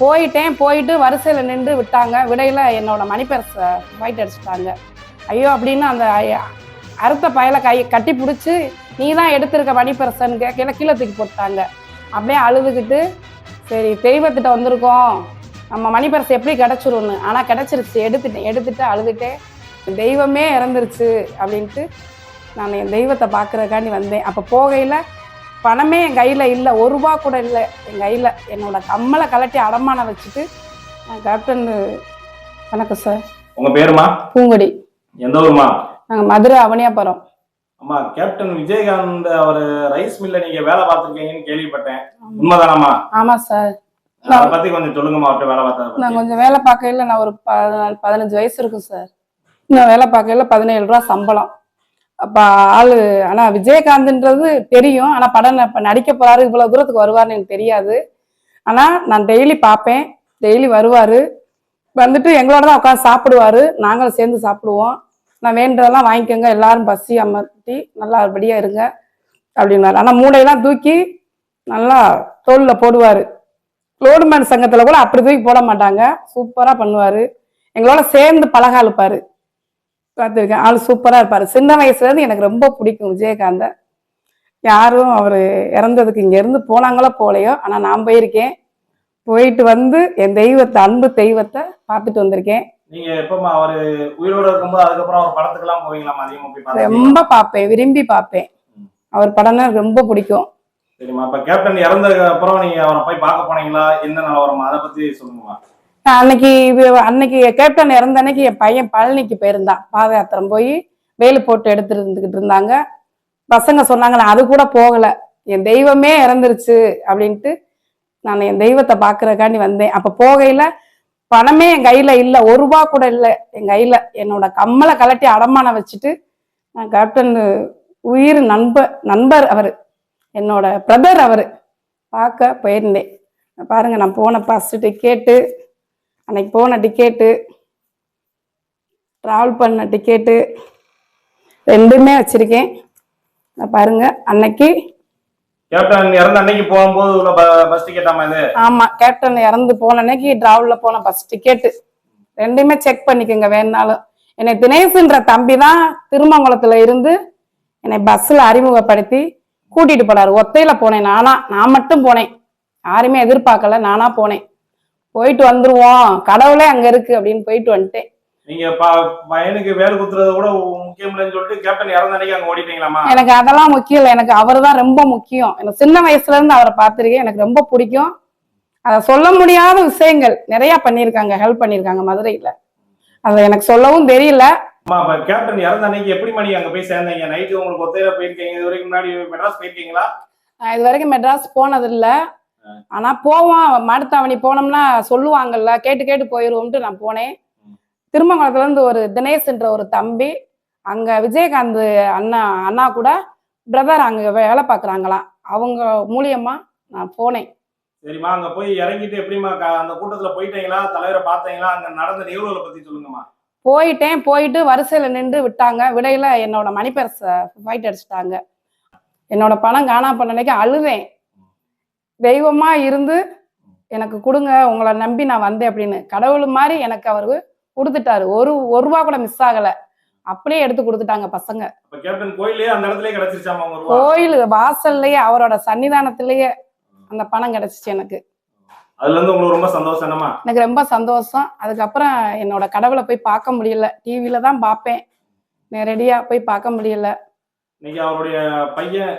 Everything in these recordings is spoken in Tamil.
போயிட்டேன் போயிட்டு வரிசையில் நின்று விட்டாங்க. விடையில் என்னோட மணிப்பர்ஸை ஃபைட் அடிச்சிட்டாங்க. ஐயோ அப்படின்னு அந்த அறுத்த பயலை கை கட்டி பிடிச்சி நீ தான் எடுத்திருக்க மணிப்பர்சன்னு கேட்கல கீழே தூக்கி போட்டாங்க. அப்படியே அழுதுகிட்டு சரி தெய்வத்திட்ட வந்திருக்கோம். நம்ம மணிப்பர்ஸ் எப்படி கிடச்சிரும்னு. ஆனால் கிடச்சிருச்சு. எடுத்துட்டேன் எடுத்துட்டு அழுதுட்டே தெய்வமே இறந்துருச்சு அப்படின்ட்டு நான் என் தெய்வத்தை பார்க்குறதுக்காண்டி வந்தேன். அப்போ போகையில் பணமே என் கையில் இல்லை ஒரு ரூபா கூட இல்லை என் கையில் என்னோட கம்மலை கலட்டி அடமானம் வச்சுட்டு நான் கேப்டன் வணக்கம் சார் உங்க பேருமா? பூங்கொடி. எந்த ஊருமா? நாங்கள் மதுரை அவனியாபுரம். அம்மா கேப்டன் விஜயகாந்த் அவர் ரைஸ் மில்ல நீங்க வேலை பார்த்திருக்கீங்கன்னு கேள்விப்பட்டேன். உண்மைதானம்மா? ஆமாம் சார் அதை பத்தி கொஞ்சம் சொல்லுங்கம்மா அவர்கிட்ட வேலை பார்த்ததை நான். கொஞ்சம் வேலை பார்க்கையில நான் ஒரு பதினஞ்சு வயசு இருக்கும் சார் நான் வேலை பார்க்கையில பதினேழு ரூபா சம்பளம். அப்போ ஆளு ஆனால் விஜயகாந்த்ன்றது தெரியும். ஆனால் படம் இப்போ நடிக்க போறாரு இவ்வளோ தூரத்துக்கு வருவார்னு எனக்கு தெரியாது. ஆனால் நான் டெய்லி பார்ப்பேன். டெய்லி வருவார். வந்துட்டு எங்களோட தான் உட்காந்து சாப்பிடுவாரு. நாங்களும் சேர்ந்து சாப்பிடுவோம். நான் வேண்டதெல்லாம் வாங்கிக்கோங்க. எல்லாரும் பசி அமர்த்தி நல்லா நல்லபடியாக இருங்க அப்படின்னாரு. ஆனால் மூடையெல்லாம் தூக்கி நல்லா தோளில் போடுவார். லோடுமேன் சங்கத்தில் கூட அப்படி தூக்கி போட மாட்டாங்க. சூப்பராக பண்ணுவார். எங்களோட சேர்ந்து பழக அழுப்பாரு பார்த்துருக்கேன் ஆள் சூப்பரா இருப்பாரு. சின்ன வயசுல இருந்து எனக்கு ரொம்ப பிடிக்கும் விஜயகாந்த. யாரும் அவர் இறந்ததுக்கு இங்க இருந்து போனாங்களோ போலையோ ஆனா நான் போயிருக்கேன். போயிட்டு வந்து என் தெய்வத்தை அன்பு தெய்வத்தை பார்த்துட்டு வந்திருக்கேன். நீங்க எப்பமா அவரு உயிரோட இருக்கும்போது அதுக்கப்புறம் அவர் படத்துக்கெல்லாம் போவீங்களாமா அதிகமா போய் பார்த்தீங்களா? ரொம்ப பார்ப்பேன் விரும்பி பார்ப்பேன். அவர் படம்னா ரொம்ப பிடிக்கும். சரிம்மா. அப்ப கேப்டன் இறந்ததுக்கு அப்புறம் நீங்க அவரை போய் பார்க்க போனீங்களா? என்ன நிலவரமா? அதை பத்தி சொல்லுங்கம்மா. அன்னைக்கு அன்னைக்கு கேப்டன் இறந்த அன்னைக்கு என் பையன் பழனிக்கு போயிருந்தான். பாத யாத்திரம் போய் வேலு போட்டு எடுத்துட்டு இருந்துகிட்டு இருந்தாங்க. பசங்க சொன்னாங்க நான் அது கூட போகல. என் தெய்வமே இறந்துருச்சு அப்படின்ட்டு நான் என் தெய்வத்தை பார்க்கறதுக்காண்டி வந்தேன். அப்ப போகையில பணமே என் கையில இல்லை ஒரு ரூபா கூட இல்லை. என் கையில என்னோட கம்மலை கலட்டி அடமானம் வச்சுட்டு நான் கேப்டன் உயிர் நண்பர் நண்பர் அவரு என்னோட பிரதர் அவரு பார்க்க போயிருந்தேன். பாருங்க நான் போன ஃபர்ஸ்ட் கேட்டு அன்னைக்கு போன டிக்கெட்டு ட்ராவல் பண்ண டிக்கெட்டு ரெண்டுமே வச்சிருக்கேன். பாருங்க அன்னைக்கு கேப்டன் இறந்த அன்னைக்கு போகும்போது உள்ள பஸ் டிக்கெட்டாமா இது? ஆமா கேப்டன் இறந்து போன அன்னைக்கு டிராவல்ல போன பஸ் டிக்கெட்டு ரெண்டுமே செக் பண்ணிக்கோங்க வேணாலும் என்னை தினேஷ்ன்ற தம்பி தான் திருமங்கலத்துல இருந்து என்னை பஸ்ல அறிமுகப்படுத்தி கூட்டிட்டு போனாரு. ஒத்தையில போனேன் நானா. நான் மட்டும் போனேன். யாருமே எதிர்பார்க்கல நானா போனேன். போயிட்டு வந்துருவோம். கடவுளே அங்க இருக்கு அப்படின்னு போயிட்டு வந்துட்டேன். நீங்க பையனுக்கு வேலை குத்துறது கூட முக்கியம் இல்லைன்னு சொல்லிட்டு கேப்டன் இறந்த அன்னைக்கு அங்க ஓடிட்டீங்களாமா எனக்கு அதெல்லாம் முக்கியம் இல்லை. எனக்கு அவர் தான் ரொம்ப முக்கியம். எனக்கு சின்ன வயசுல இருந்து அவரை பார்த்திருக்கேன். எனக்கு ரொம்ப பிடிக்கும். அதை சொல்ல முடியாத விஷயங்கள் நிறைய பண்ணியிருக்காங்க. ஹெல்ப் பண்ணியிருக்காங்க மதுரையில. அதை எனக்கு சொல்லவும் தெரியல. அம்மா அப்ப கேப்டன் இறந்த அன்னைக்கு எப்படி மணி அங்க போய் சேர்ந்தீங்க? நைட்டு உங்களுக்கு ஒத்தையில போயிருக்கீங்க. இது வரைக்கும் முன்னாடி மெட்ராஸ் போயிருக்கீங்களா? நான் இது வரைக்கும் மெட்ராஸ் போனதில்ல. ஆனா போவோம். மடுத்தாவணி போனோம்னா சொல்லுவாங்கல்ல கேட்டு கேட்டு போயிருவோம்ட்டு நான் போனேன். திருமங்கலத்துல இருந்து ஒரு தினேஷ்ன்ற ஒரு தம்பி அங்க விஜயகாந்த் அண்ணா அண்ணா கூட பிரதர் அங்க வேலை பார்க்குறாங்களாம் அவங்க மூலியமா நான் போனேன். சரிம்மா அங்க போய் இறங்கிட்டு எப்படிம்மா க- அந்த கூட்டத்துல போயிட்டீங்களா? தலைவரை பார்த்தீங்களா? அங்க நடந்த நிகழ்வுகளை பத்தி சொல்லுங்கம்மா. போயிட்டேன். போயிட்டு வரிசையில் நின்று விட்டாங்க. விடையில என்னோட மணிப்பர்ஸை ஃபைட் அடிச்சிட்டாங்க. என்னோட பணம் காணா பண்ண அன்னைக்கு அழுதேன். தெய்வமா இருந்து எனக்கு கொடுங்க உங்களை நம்பி நான் வந்தேன் அப்படின்னு கடவுள் மாதிரி எனக்கு அவரு கொடுத்துட்டாரு. ஒரு ஒரு ரூபா கூட மிஸ் ஆகல. அப்படியே எடுத்து கொடுத்துட்டாங்க பசங்க. கோயிலே வாசல்லையே அவரோட சன்னிதானத்திலேயே அந்த பணம் கிடைச்சிச்சு எனக்கு. அதுல இருந்து உங்களுக்கு ரொம்ப சந்தோஷம் என்னம்மா? எனக்கு ரொம்ப சந்தோஷம். அதுக்கப்புறம் என்னோட கடவுளை போய் பார்க்க முடியல. டிவியில தான் பார்ப்பேன். நேரடியா போய் பார்க்க முடியல. இன்னைக்கு அவருடைய பையன்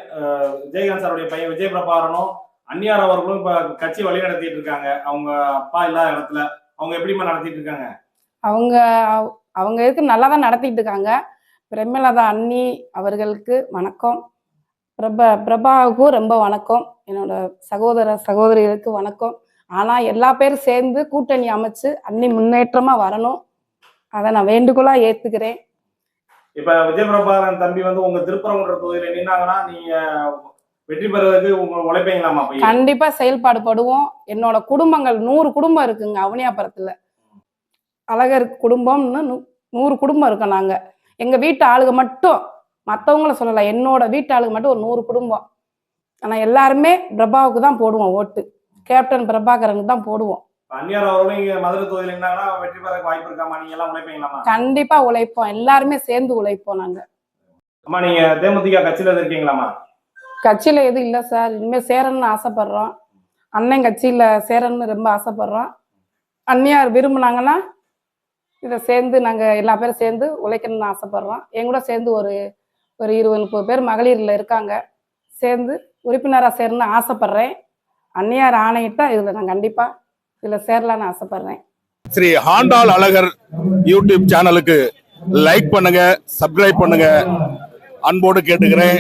விஜயகாந்த் சாருடைய பையன் விஜய் பிரபாகரனும் அந்நியார் அவர்களும் இப்ப கட்சி வழி நடத்திட்டு இருக்காங்க. அவங்க அப்பா இல்லாத இடத்துல அவங்க எப்படிம்மா நடத்திட்டு இருக்காங்க? அவங்க அவங்க இருக்கு நல்லா தான் நடத்திட்டு இருக்காங்க. பிரேமலதா அண்ணி அவர்களுக்கு வணக்கம். பிரபா பிரபாவுக்கும் ரொம்ப வணக்கம். என்னோட சகோதர சகோதரிகளுக்கு வணக்கம். ஆனா எல்லா பேரும் சேர்ந்து கூட்டணி அமைச்சு அண்ணி முன்னேற்றமா வரணும். அதை நான் வேண்டுகோளா ஏத்துக்கிறேன். இப்ப விஜய் பிரபாகரன் தம்பி வந்து உங்க திருப்பரங்குன்ற தொகுதியில நின்னாங்கன்னா நீங்க வெற்றி பெறுவதற்கு உங்க உழைப்பீங்களாமா கண்டிப்பா செயல்பாடு படுவோம். என்னோட குடும்பங்கள் நூறு குடும்பம் இருக்குங்க அவனியாபுரத்துல. அழகர் குடும்பம்னு நூறு குடும்பம் இருக்கோம் நாங்க. எங்க வீட்டு ஆளுங்க மட்டும் மத்தவங்கள சொல்லல என்னோட வீட்டு ஆளுங்க மட்டும் ஒரு நூறு குடும்பம். ஆனா எல்லாருமே பிரபாவுக்கு தான் போடுவோம் ஓட்டு. கேப்டன் பிரபாகரனுக்கு தான் போடுவோம். கண்டிப்பா உழைப்போம். எல்லாருமே சேர்ந்து உழைப்போம் நாங்க. அம்மா நீங்க தேமுதிக கட்சியில இருக்கீங்களாமா கட்சியில எதுவும் இல்லை சார். இனிமேல் சேரணும்னு ஆசைப்படுறோம். அண்ணன் கட்சியில சேரணும்னு ரொம்ப ஆசைப்படுறோம். அண்ணியார் விரும்புனாங்கன்னா இதை சேர்ந்து நாங்கள் எல்லா பேரும் சேர்ந்து உழைக்கணும்னு ஆசைப்படுறோம். என் கூட சேர்ந்து ஒரு ஒரு இருபது முப்பது பேர் மகளிரில் இருக்காங்க. சேர்ந்து உறுப்பினராக சேரணும்னு ஆசைப்படுறேன். அந்நியார் ஆணையிட்டா இதில் நான் கண்டிப்பாக இதில் சேரலான்னு ஆசைப்படுறேன். ஸ்ரீ ஆண்டாள் அழகர் யூடியூப் சேனலுக்கு லைக் பண்ணுங்க சப்ஸ்கிரைப் பண்ணுங்க. அன்போடு கேட்டுக்கிறேன்.